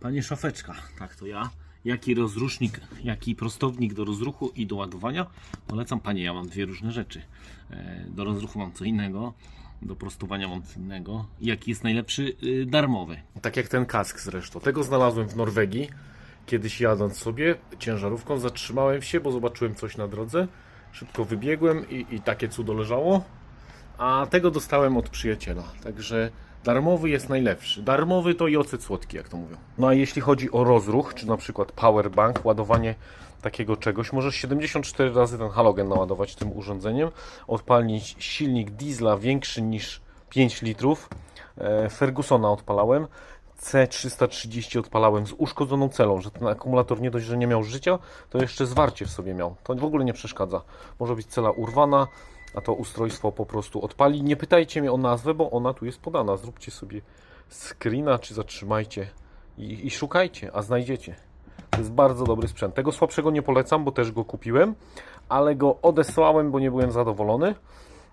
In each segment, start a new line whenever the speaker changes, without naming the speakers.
Panie Szafeczka, tak to ja. Jaki rozrusznik, jaki prostownik do rozruchu i do ładowania? Polecam Panie, ja mam dwie różne rzeczy. E, Do rozruchu mam co innego, do prostowania mam co innego. Jaki jest najlepszy? Y, Darmowy.
Tak jak ten kask zresztą. Tego znalazłem w Norwegii. Kiedyś jadąc sobie ciężarówką, zatrzymałem się, bo zobaczyłem coś na drodze. Szybko wybiegłem i, i takie cudo leżało. A tego dostałem od przyjaciela. Także darmowy jest najlepszy. Darmowy to i ocet słodki, jak to mówią. No a jeśli chodzi o rozruch, czy na przykład powerbank, ładowanie takiego czegoś, możesz 74 razy ten halogen naładować tym urządzeniem, odpalić silnik diesla większy niż 5 litrów. E, Fergusona odpalałem. C330 odpalałem z uszkodzoną celą, że ten akumulator nie dość, że nie miał życia, to jeszcze zwarcie w sobie miał. To w ogóle nie przeszkadza. Może być cela urwana, a to ustrojstwo po prostu odpali. Nie pytajcie mnie o nazwę, bo ona tu jest podana. Zróbcie sobie screena, czy zatrzymajcie i, i szukajcie, a znajdziecie. To jest bardzo dobry sprzęt. Tego słabszego nie polecam, bo też go kupiłem, ale go odesłałem, bo nie byłem zadowolony.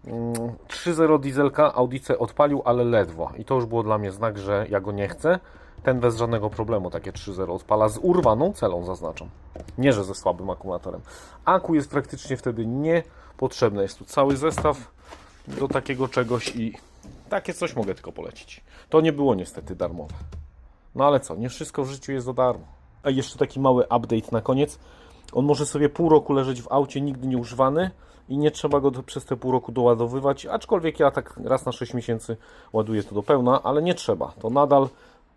Mm, 3.0 dieselka Audice odpalił, ale ledwo. I to już było dla mnie znak, że ja go nie chcę. Ten bez żadnego problemu takie 3.0 odpala z urwaną celą, zaznaczam. Nie, że ze słabym akumulatorem. Aku jest praktycznie wtedy niepotrzebne. Jest tu cały zestaw do takiego czegoś i takie coś mogę tylko polecić. To nie było niestety darmowe. No ale co, nie wszystko w życiu jest za darmo. A jeszcze taki mały update na koniec. On może sobie pół roku leżeć w aucie, nigdy nie używany i nie trzeba go przez te pół roku doładowywać, aczkolwiek ja tak raz na 6 miesięcy ładuję to do pełna, ale nie trzeba. To nadal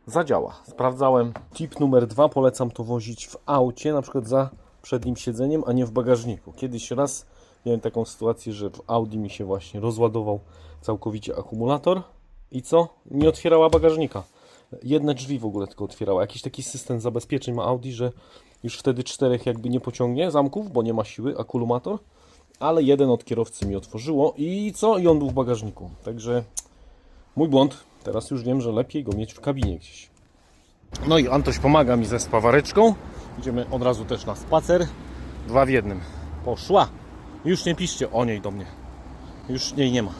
zadziała. Sprawdzałem. Tip numer dwa, polecam to wozić w aucie, na przykład za przednim siedzeniem, a nie w bagażniku. Kiedyś raz miałem taką sytuację, że w Audi mi się właśnie rozładował całkowicie akumulator i co? Nie otwierała bagażnika. Jedne drzwi w ogóle tylko otwierała. Jakiś taki system zabezpieczeń ma Audi, że już wtedy czterech jakby nie pociągnie zamków, bo nie ma siły, akumulator. Ale jeden od kierowcy mi otworzyło i co? I on był w bagażniku. Także mój błąd. Teraz już wiem, że lepiej go mieć w kabinie gdzieś. No i Antoś pomaga mi ze spawareczką. Idziemy od razu też na spacer. Dwa w jednym. Poszła. Już nie piszcie o niej do mnie. Już jej nie ma.